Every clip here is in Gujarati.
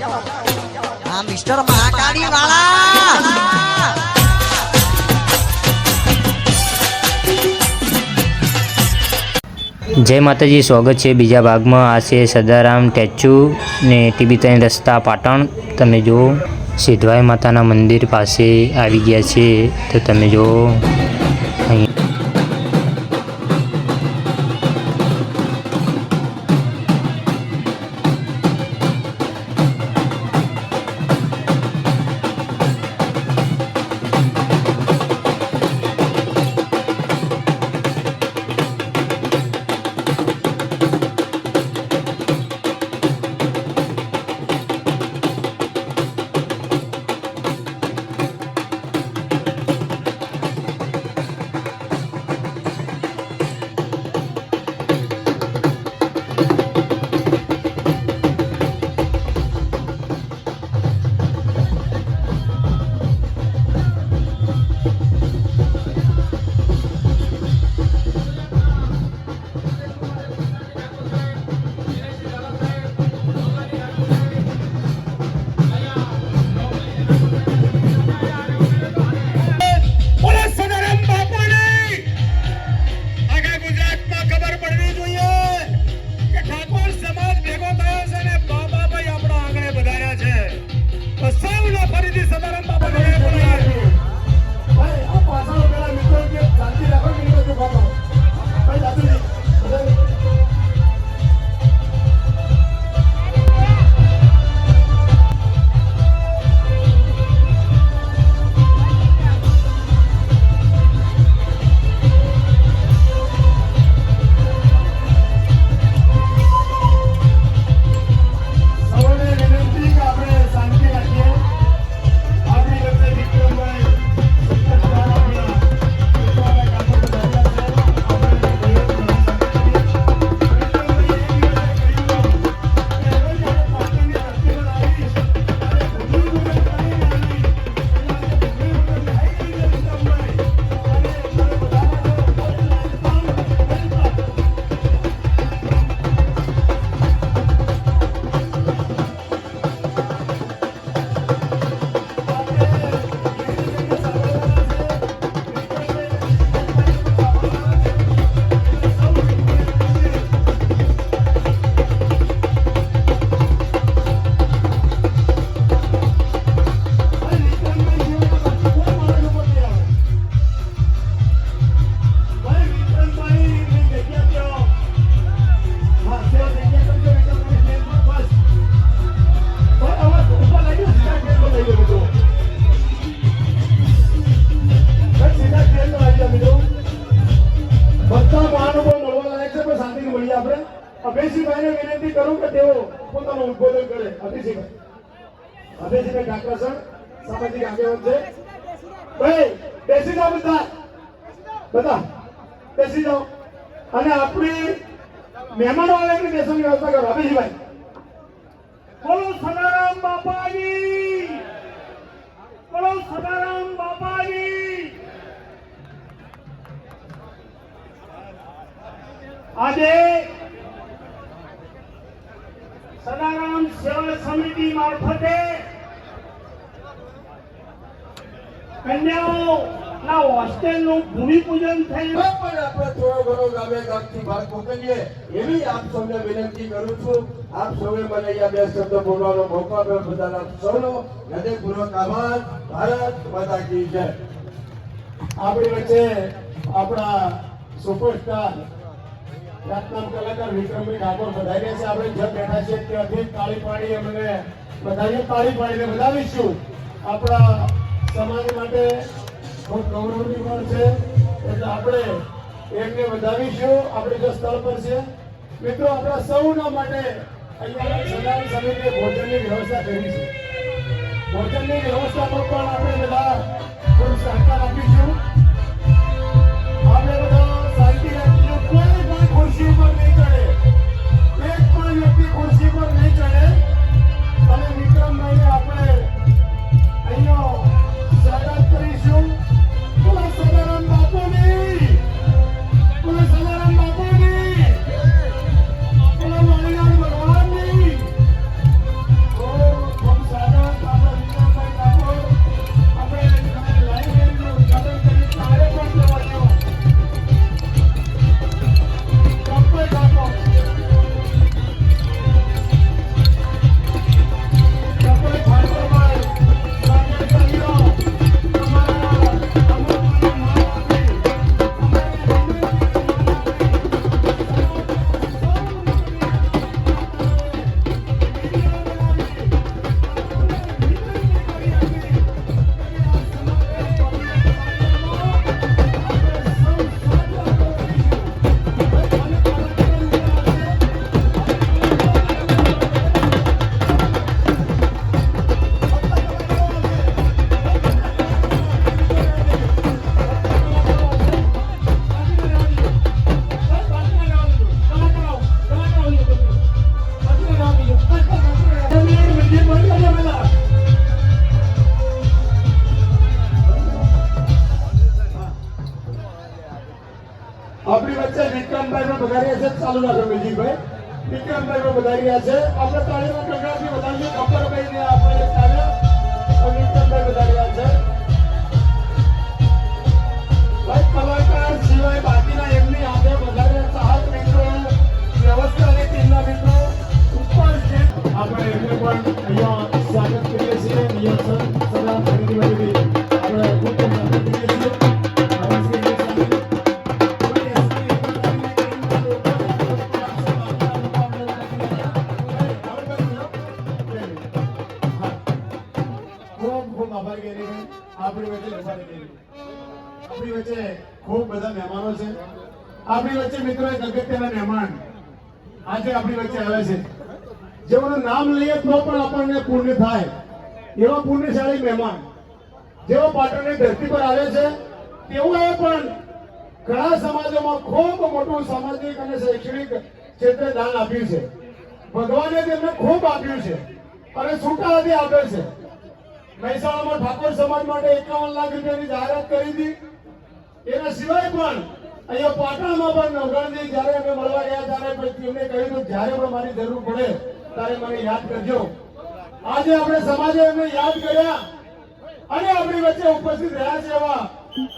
હા, મિસ્ટર મહાકાળી વાળા. જય માતાજી, સ્વાગત છે બીજા ભાગમાં. આ છે સદારામ સ્ટેચ્યુ ને ટીબી ત્રણ રસ્તા પાટણ. તમે જુઓ સિદ્ધવાઈ માતાના મંદિર પાસે આવી ગયા છે. તો તમે જુઓ. સમિતિ મારફતે કન્યાઓના હોસ્ટેલનું ભૂમિપૂજન થયું. પણ આપણે થોડો ઘણો ગામે ગામથી ભાગ મોકલીએ એવી આપ સૌને વિનંતી કરું છું. આપ સૌએ મને અહીંયા બે શબ્દ બોલવાનો મોકો આપ્યો. બધાનો આપ સૌનો હૃદયપૂર્વક આભાર. ભારત માતા કી જય. આપણી વચ્ચે આપણા સુપરસ્ટાર ખ્યાતનામ કલાકાર વિક્રમભાઈ ઠાકોર વધાર્યા છે આપણે જ્યાં બેઠા છે ત્યાંથી તાળી પાડી અમને બધાને તાળી પાડીને વધાવીશું આપણા સમાજ માટે ખૂબ ગૌરવની પણ છે. એટલે આપણે એમને વધાવીશું. આપણે જે સ્થળ પર છે મિત્રો, આપણા સૌના માટે અહીંયા સદાન સમિતિએ ભોજનની વ્યવસ્થા કરી છે. ભોજનની વ્યવસ્થામાં પણ આપણે બધા થોડું સહકાર આપીશું. છે ચાલુ રાખો મ્યુઝિકભાઈ વિક્રમભાઈ પણ પધાર્યા છે. આપણે તાળીના પ્રકારથી વધારીએ કપરભાઈ ને આપણે ચાલ્યા અને વધારી રહ્યા છે. કલાકાર સિવાય બાકીના એમની આગળ વધારે ચાહક મિત્રો, વ્યવસ્થા અને ટીમના મિત્રો. ઉપર છે. આપણે એમને પણ અહીંયા બધા મહેમાનો છે. આપણી વચ્ચે મિત્રો એક અગત્યના મહેમાન આજે આપણી વચ્ચે આવે છે. જેઓનું નામ લઈએ તો પણ આપણને પુણ્ય થાય. એવા પુણ્યશાળી મહેમાન. જેઓ પાટણની ધરતી પર આવે છે, તેઓએ પણ ઘણા સમાજોમાં ખૂબ મોટું સામાજિક અને શૈક્ષણિક ક્ષેત્રે દાન આપ્યું છે. ભગવાને તેમને ખૂબ આપ્યું છે અને છૂટા હાથે આપે છે. મહેસાણામાં ઠાકોર સમાજ માટે એકાવન લાખ રૂપિયાની જાહેરાત કરી હતી. એના સિવાય પણ અહીંયા પાટણમાં પણ નવગણજી જ્યારે અમે મળવા ગયા ત્યારે પછી એમને કહ્યું કે જ્યારે પણ મારી જરૂર પડે ત્યારે મને યાદ કરજો. આજે આપણે સમાજે એમને યાદ કર્યા અને આપણી વચ્ચે ઉપસ્થિત રહ્યા છે એવા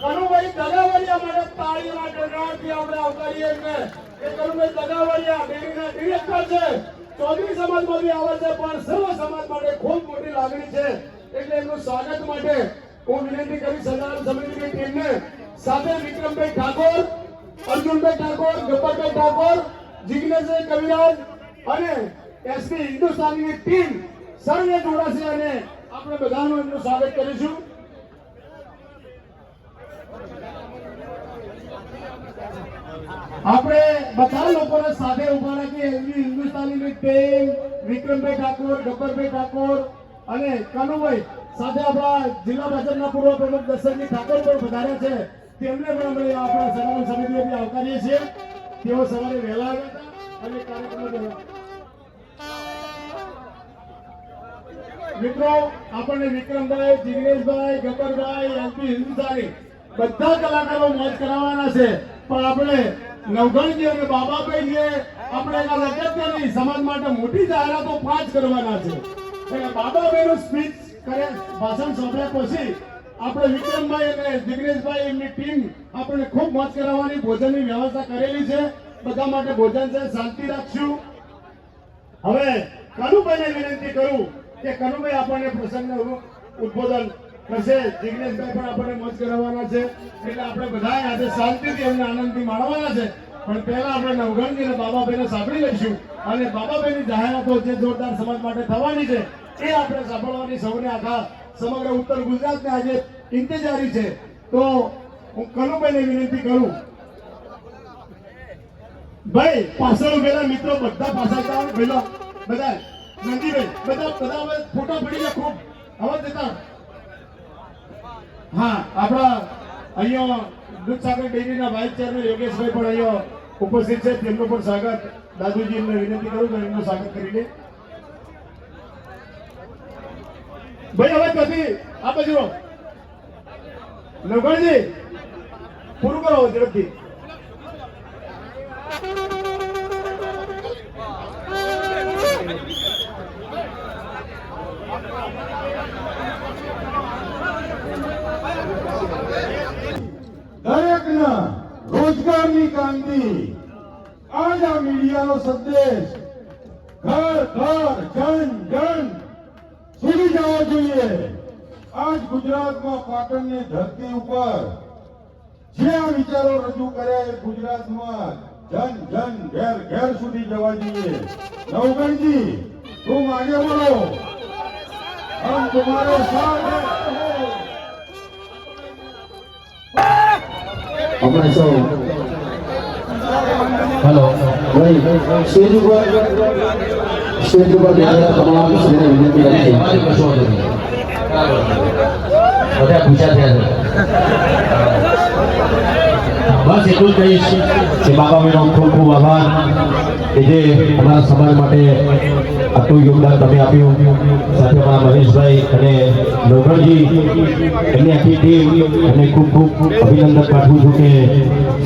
કનુભાઈ દગાવલિયા માટે તાળીના ગણગણાટથી આપણે આવકારીએ એમને એ કનુભાઈ દગાવલિયા ડેરીના ડિરેક્ટર છે. ચૌધરી સમાજમાંથી આવે છે પણ સર્વ સમાજ માટે ખૂબ મોટી લાગણી છે. એટલે એમનું સ્વાગત માટે હું વિનંતી કરી સદારામ સમિતિની ટીમને સાથે વિક્રમભાઈ ઠાકોર, અર્જુનભાઈ ઠાકોર, ગબ્બરભાઈ ઠાકોર જિજ્ઞેશભાઈ કવિરાજ અને એસપી હિન્દુસ્તાનની ટીમ સર્વે જોડાશે અને આપણે બધાનું એમનું સ્વાગત કરીશું. આપણે બધા લોકોને સાથે ઊભા રાખી એસપી હિન્દુસ્તાનની ટીમ, વિક્રમભાઈ ઠાકોર, ગબ્બરભાઈ ઠાકોર અને કનુભાઈ સાથે આપણા જિલ્લા ભાજપના પૂર્વ પ્રમુખ દર્શનજી ઠાકોર પણ વધારે છે. તેમને પણ આપણા સન્માન સમિતિએથી આવકારીએ છીએ. તેઓ સવારે વહેલા આવ્યા હતા અને કાર્યક્રમમાં મિત્રો, આપણને વિક્રમભાઈ, જિગ્નેશભાઈ, ગબ્બરભાઈ એમપી હિન્દુસ્તાની બધા કલાકારો મોજ કરાવવાના છે. પણ આપણે નવગણજી અને બાબાભાઈ આપણે એક અગત્યની સમાજ માટે મોટી જાહેરાતો પાંચ કરવાના છે. બાબાભાઈનું સ્પીચ કરે, ભાષણ સાંભળ્યા પછી આપણે વિક્રમભાઈ અને જિગ્નેશભાઈ એમની ટીમ આપણને ખૂબ મોજ કરાવવાની, ભોજનની વ્યવસ્થા કરેલી છે. બધા માટે ભોજન છે, શાંતિ રાખશું. હવે કનુભાઈને વિનંતી કરું કે કનુભાઈ આપણને પ્રસંગનું ઉદબોધન કરશે. જિગ્નેશભાઈ પણ આપણને મોજ કરાવવાના છે. એટલે આપણે બધા આજે શાંતિથી એમને આનંદથી માણવાના છે. પણ પહેલા આપણે નવગણજી અને બાબાભાઈને સાંભળી લઈશું. અને બાબાભાઈની જાહેરાતો જે જોરદાર સમાજ માટે થવાની છે, એ આપણે સાંભળવાની સૌને આખા સમગ્ર ઉત્તર ગુજરાતને આજે ઇંતજારી છે. તો હું કનુભાઈને વિનંતી કરું. ભાઈ, પાછળ ઉભેલા મિત્રો બધા પાછળ જાઓ બધા નંદીભાઈ બધા બધા હવે ફોટા પડી ખૂબ હવે જતા. હા, આપણા અહીંયા દૂધસાગર ડેરીના વાઇસ ચેરમેન યોગેશભાઈ પણ અહીંયા ઉપસ્થિત છે. તેમનું પણ સ્વાગત. દાદુજી એમને વિનંતી કરું તો એમનું સ્વાગત કરી દે ભાઈ, હવે કદી આ બાજુ નવગણજી પૂરું કરો ઝડપથી. દરેકના રોજગારની ક્રાંતિ. આજ આ મીડિયાનો સંદેશ. ઘર ઘર, જન જન. સુધી જવો જોઈએ. આજ ગુજરાતમાં પાટણની ધરતી ઉપર જે આ વિચારો રજૂ કર્યા એ ગુજરાતમાં જન જન ઘેર ઘેર સુધી જવા જોઈએ. નવગણજી તું આગે બોલો. હમ તમારે સાથ. આપણે સૌ. હેલો ભાઈ શેરી સ્ટેજ ઉપર બેઠેલા તમામ શ્રીને વિનંતી કરી બધા પૂછ્યા થયા બસ એટલું જ કહીશ કે બાબા મેનો ખૂબ ખૂબ આભાર કે જે અમારા સમાજ માટે આટલું યોગદાન તમે આપ્યું. સાથે અમારા મહેશભાઈ અને નોગરજી એમની આખી ટીમ અને ખૂબ ખૂબ અભિનંદન પાઠવું છું કે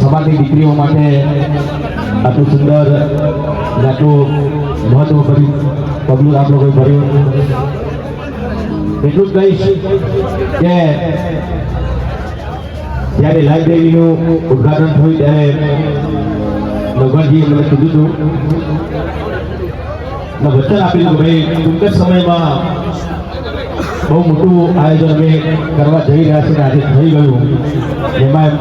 સમાજની દીકરીઓ માટે આટલું સુંદર આટલું મહત્વ ભર્યું. પગલું આપ લોકોએ ભર્યું એટલું જ કહીશ કે જ્યારે લાઇબ્રેરીનું ઉદ્ઘાટન થયું ત્યારે ભગવાનજીએ મને કીધું હતું વચન આપેલું ભાઈ, ટૂંક જ સમયમાં બહુ મોટું આયોજન અમે કરવા જઈ રહ્યા છીએ આજે થઈ ગયું. એમાં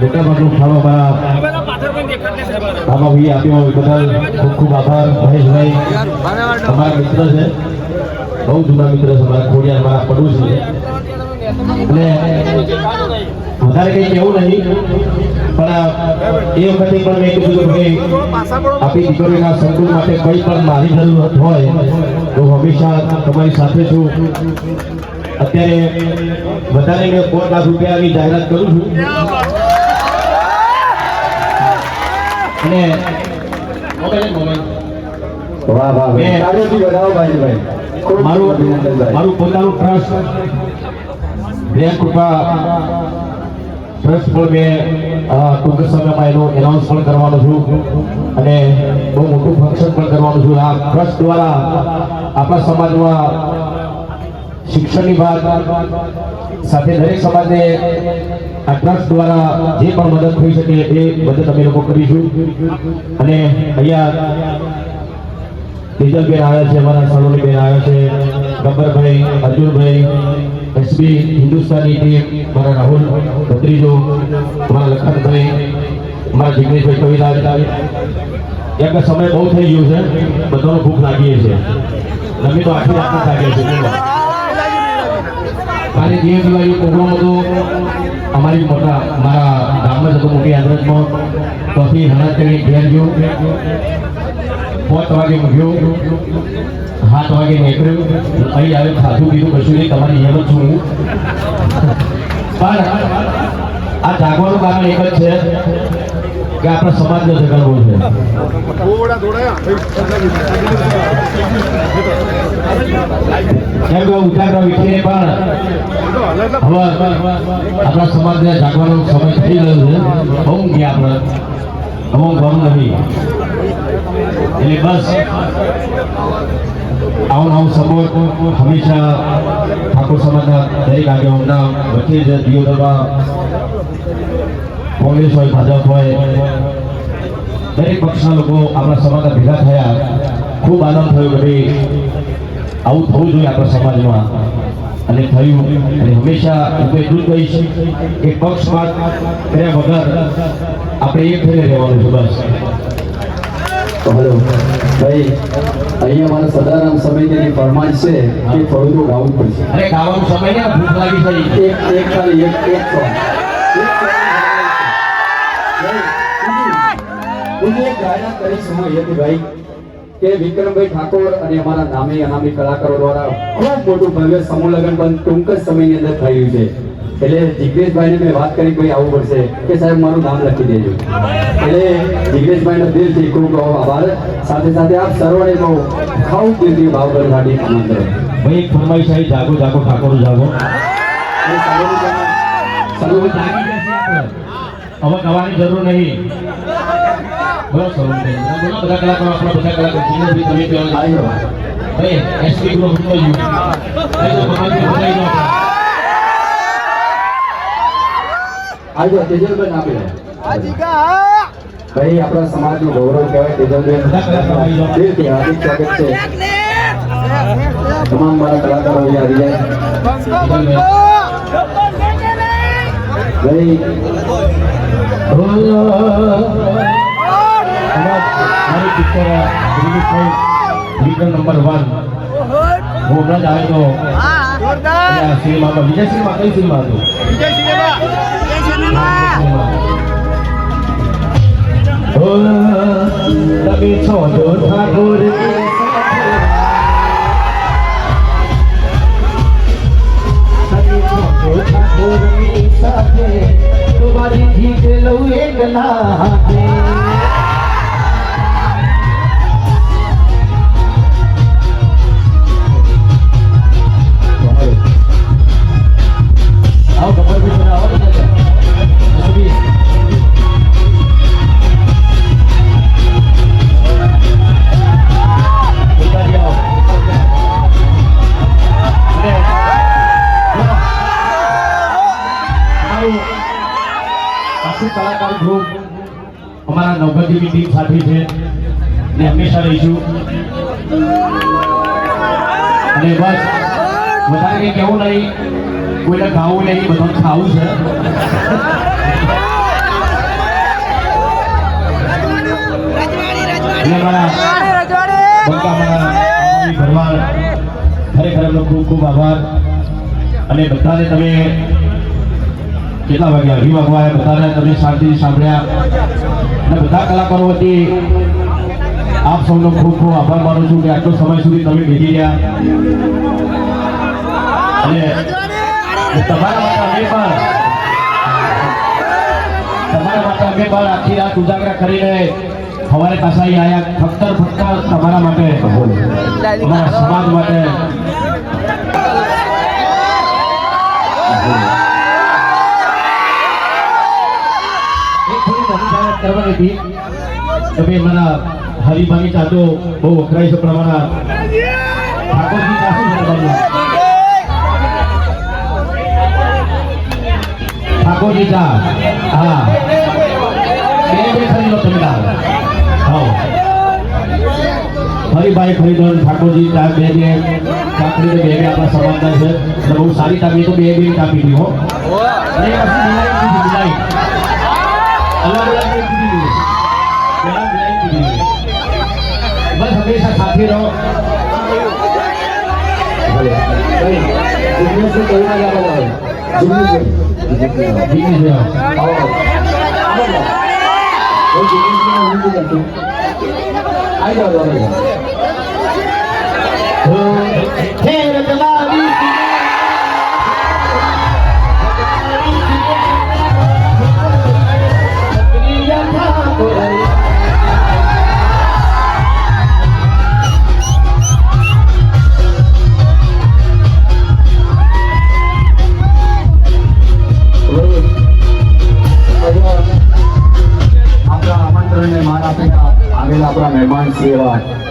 મોટા ભાગનું ફાળો અમારા બાબાભાઈએ આપ્યો એ બદલ ખૂબ ખૂબ આભાર. મહેશભાઈ અમારા મિત્ર છે. બહુ જૂના મિત્ર છે, અમારા ખોડિયા મારા પડોશી એટલે વધારે કંઈ કેવું નહીં, પણ એ વખતે પણ મેં કીધું કે આપણી દીકરીના સંકુલ માટે કંઈ પણ મારી જરૂરત હોય, તો હંમેશા તમારી સાથે છું. અત્યારે વધારે મેં પોત લાખ રૂપિયાની જાહેરાત કરું છું. અને મોબાઈલ મોબાઈલ. વાહ વાહ મેં- આગળથી વધાવો ભાઈ મારું મારું પોતાનું ટ્રસ્ટ પ્રેમ કૃપા ટ્રસ્ટ પણ મેં ટૂંક સમયમાં એનું એનાઉન્સ પણ કરવાનો છું. અને બહુ મોટું ફંક્શન પણ કરવાનું છું. આ ટ્રસ્ટ દ્વારા આપણા સમાજમાં શિક્ષણની વાત સાથે દરેક સમાજને આ ટ્રસ્ટ દ્વારા જે પણ મદદ થઈ શકે એ મદદ અમે લોકો કરીશું. અને અહીંયા તેજલબેન આવ્યા છે, અમારા સલોનીબેન આવ્યા છે, ગબ્બરભાઈ, અર્જુનભાઈ, એસબી, હિન્દુસ્તાની ટીમ, મારા રાહુલ, ભત્રીજો, મારા લખનભાઈ મારા જિગ્નેશભાઈ કવિરાજ. એક સમય બહુ થઈ ગયો છે, બધાનો ભૂખ લાગીએ છે. અમે તો આખી રાત લાગીએ બોલો. કાલે જે દિવાળી પ્રોગ્રામ હતો. અમારી મોટા મારા ગામમાં જતો મોટી આદરતમાં ત્યાંથી કરી ઘેર ગયો. પાંચ વાગે મૂક્યો સાત વાગે નીકળ્યો. અહીં આવે ખાધું પીધું કશું નહીં, તમારી જેમ જ છું પણ આ જાગવાનું કારણ એક જ છે. કે આપણા સમાજને જગાડવો છે. કેમ કે ઉઠાડવા વિખેરે પણ હવે આપણા સમાજને જાગવાનો સમય થઈ ગયો છે. બહુ ઊંઘ્યા આપણે? હવે ગમ નહીં. એટલે બસ. આવું આવું સપોર્ટ હંમેશા ઠાકોર સમાજના દરેક આગેવાનના વચ્ચે જ દિયોદરમાં કોંગ્રેસ હોય ભાજપ હોય દરેક પક્ષના લોકો આપણા સમાજના ભેગા થયા ખૂબ આનંદ થયો કે ભાઈ આવું થવું જોઈએ આપણા સમાજમાં. અને થયું અને હંમેશા હું એટલું જ કહીશ કે પક્ષપાત કર્યા વગર આપણે એક થઈને રહેવાનું છે બસ. હલો ભાઈ અહીંયા મારા સદારામ સમિતિની ફરમાઈશ છે કે થોડું ગાવું પડશે. અરે ગાવાનું સમય ને ભૂખ લાગી થઈ એક એક ખાલી એક એક song. એક song ની બીજી જાહેરાત કરીશ હું કે વિક્રમભાઈ ઠાકોર અને અમારા નામી અનામી કલાકારો દ્વારા ખૂબ મોટું ભવ્ય સમૂહ લગ્ન પણ ટૂંક જ સમયની અંદર થયું છે. એટલે જિગ્નેશભાઈને મેં વાત કરી ભાઈ આવવું પડશે. કે સાહેબ મારું નામ લખી દેજો. એટલે જિગ્નેશભાઈનો દિલથી ખૂબ ખૂબ આભાર. સાથે સાથે આપ સર્વને બહુ ખાવું દિલથી ભાવભર ગાડી આમંત્રણ. ભાઈ એક ફરમાઈશ આવી જાગો જાગો ઠાકોર જાગો. હવે કવાની જરૂર નહીં. સરોજ બોલો આપણા બધા કલાકારો ગૌરવ કહેવાય તેજલબેન દિલથી હાર્દિક સ્વાગત છે તમામ મારા કલાકારો આવી જાય ભાઈ મારી પિક્ચર રિલીઝ થઈ વિક્રમ નંબર વન હું હમણાં જ આવ્યો તો આ સિનેમામાં વિજય સિનેમા કઈ સિનેમા હતું ઓ, તમે છો તો ઠાકોર તમે છો તો ઠાકોરની સાથે તમારી જીત લઉં એક ના હાથે અમારા ટીમ સાથે છે. ને હંમેશા રહીશું. અને બસ વધારે કંઈ કહેવું નહીં. કોઈને ખાવું નહીં બધાને ખાવું છે. ભરવાડ ખરેખર એમનો ખૂબ ખૂબ આભાર. અને બધાને તમે કેટલા વાગ્યા? અઢી વાગવા બધાને તમે શાંતિથી સાંભળ્યા. અને બધા કલાકારો વતી આપ સૌનો ખૂબ ખૂબ આભાર માનું છું કે આટલો સમય સુધી તમે ભેગી રહ્યા. અને તમારા માટે અમે પણ તમારા માટે અમે પણ આખી રાત ઉજાગરા કરીને સવારે કસાઈ આવ્યા ફક્ત ને ફક્ત તમારા માટે. અમારા સમાજ માટે. નથી કરવાની તમે મારા હરિભાની ચાતો બહુ વખરાય છે અમારા ઠાકોરજી ચા શું છે ઠાકોરજી ચા હા. બે બે ખરીદો તમે હરિભાઈ ખરીદો ઠાકોરજી ચા બે બે કાપડી બે બે આપણા સમાજના છે. બહુ સારી કાપી તો બે બે કાપી દીધો અને પાછી અલગ અલગ નહીં બસ હંમેશા સાથે રહો આપણા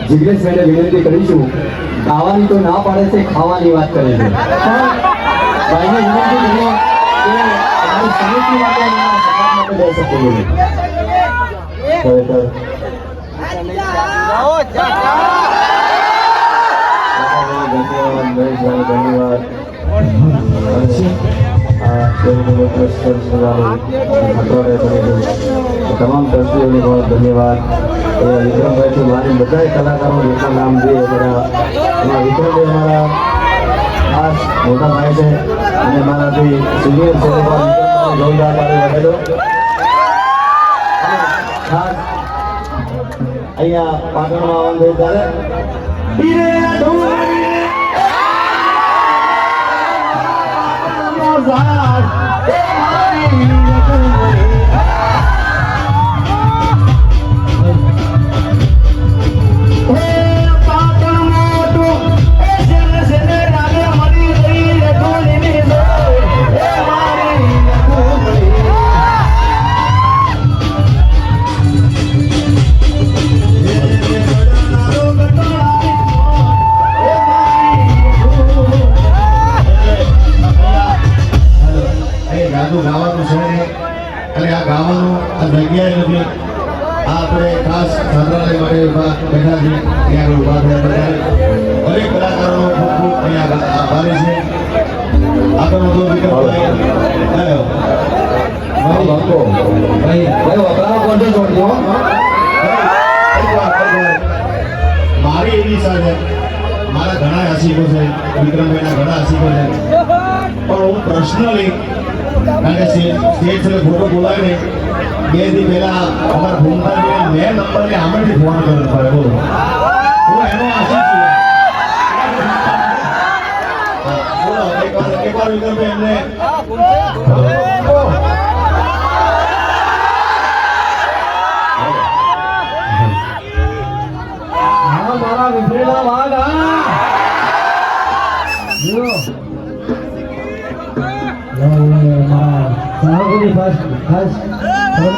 જિગ્નેશભાઈને વિનંતી કરીશું ખાવાની તો ના પાડે છે ખાવાની વાત કરે છે ભાઈને વિનંતી કરીએ કે અમારી સમિતિ માટે સમાજ માટે બે શબ્દો ખરેખર ધન્યવાદ ધન્યવાદ આ તમામ ટ્રસ્ટીઓને પણ ધન્યવાદ. એ વિક્રમભાઈથી મારી બધા કલાકારો જેટલા નામ છે એ બધા, એમાં વિક્રમભાઈ મારા ખાસ મોટા ભાઈ છે અને મારાથી સિનિયર છે ખાસ અહીંયા પાટણમાં આવવાનું થયું ત્યારે વીરે આપણે ખાસ સંગ્રહાલય માટે ઊભા બેઠા છે ત્યાં ઊભા થયા બધા. દરેક કલાકારો ખૂબ ખૂબ અહીંયા આભારી. છે. આગળ વધુ વિકલ્પ મારી એવી ઈચ્છા છે. મારા ઘણા આશિકો છે. વિક્રમભાઈના ઘણા આશિકો છે. પણ હું પર્સનલી કારણ કે સ્ટેજ ફોટો બોલાવે ને બે દી પહેલા અમારા ભૂમતાજીને મેં નંબરને આમેથી ફોન કર્યો પડે બોલો. હું એનો આશિક છું. બોલો એકવાર એકવાર વિક્રમભાઈ એમને મારા જો ખાસ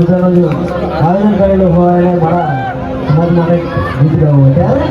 જો આયોજન કરેલું હોય અને મારા સમાજ માટે ગીત ગાવું હોય. ત્યારે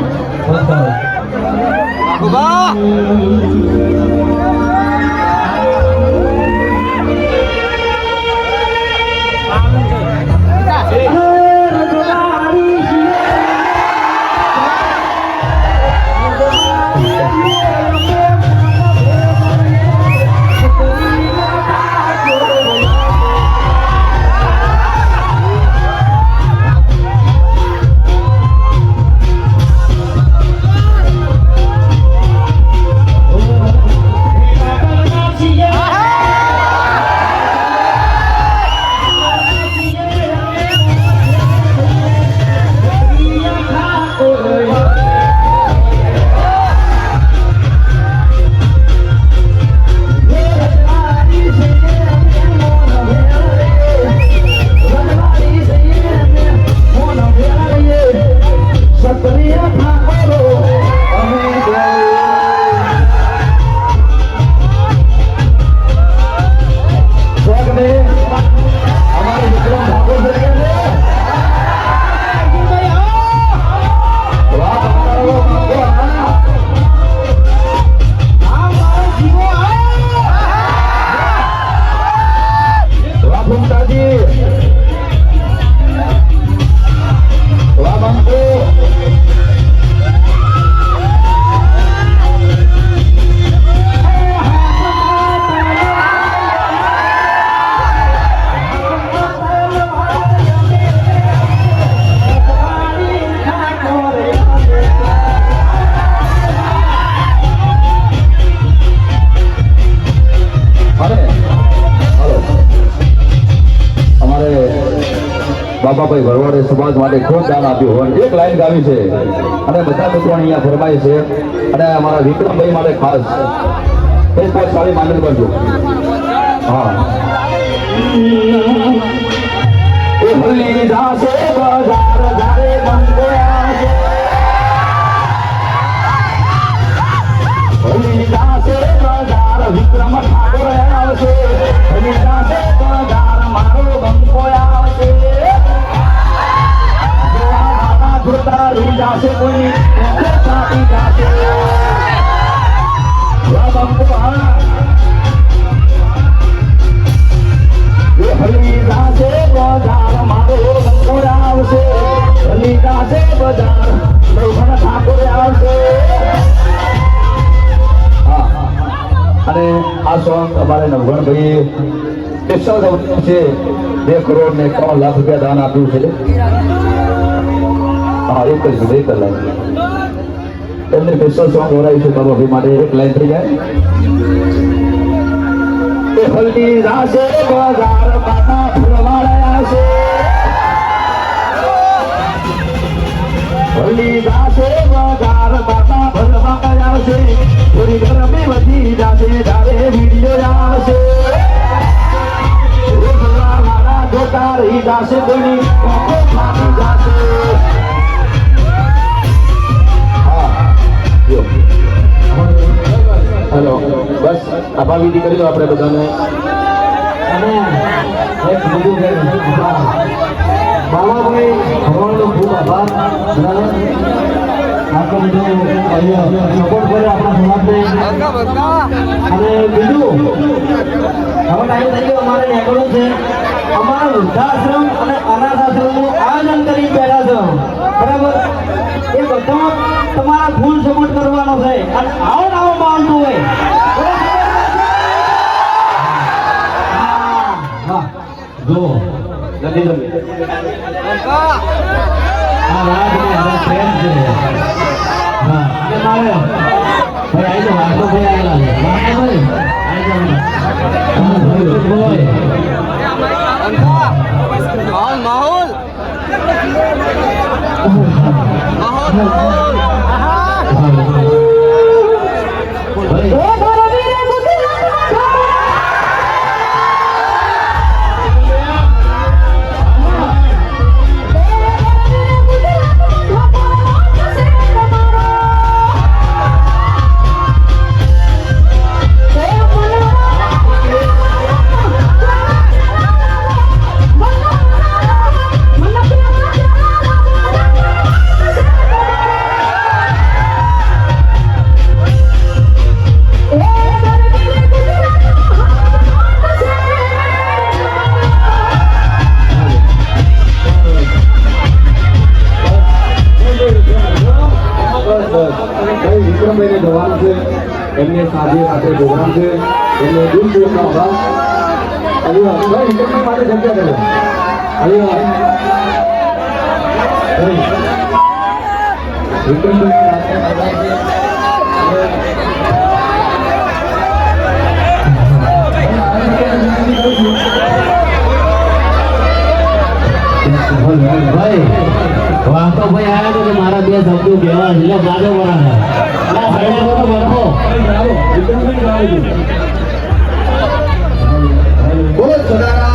સમાજ માટે ખૂબ દાન આપ્યું હોય. એક લાઈન ગાવી છે. અને બધા મિત્રો અહીંયા ફરમાય છે. અને અમારા વિક્રમભાઈ માટે ખાસ. સારી માંગણી કરજો. હા. એ ભલી જાશે બજાર વિક્રમ ઠાકોર આવશે. ભલી છે. બે કરોડ ને ત્રણ લાખ રૂપિયા દાન આપ્યું છે. હા, એક જ જ લાઈન. એમને સ્પેશિયલ સોંગ ગવડાવ્યું છે બાબાભાઈ માટે. એક લાઈન થઈ જાય. એ હલ્દી બજાર માતા ફૂલવાળા છે. હલ્દી રાશે બજાર જાશે કોઈની આંખો ફાટી જાશે. હેલો. બસ આભાર વિધિ કરી દો આપણે બધાને. બાબાભાઈ ભગવાનનો ખૂબ આભાર. સપોર્ટ કર્યો આપણા સમાજને. અને બીજું હવે ટાઈમ થઈ ગયો અમારે નીકળવું છે. અમારા વૃદ્ધાશ્રમ અને અનાથ આશ્રમનું આયોજન કરી બેઠા છો. બરાબર? એ બધામાં તમારા ફૂલ સપોર્ટ કરવાનો છે. અને આવો આવો માનતું હોય. હા જો નથી ગમી આ રાજ ને હવે પ્રેમ છે. હા. અને મારે. ભાઈ આઈ તો વાતો ભાઈ આયેલા છે. વાતો ભાઈ આઈ ભાઈ ભાઈ માહોલ માહોલ. માહોલ. મારા બે શબ્દો કહેવા એટલે ગાજો કરાના બોલો સદારામ.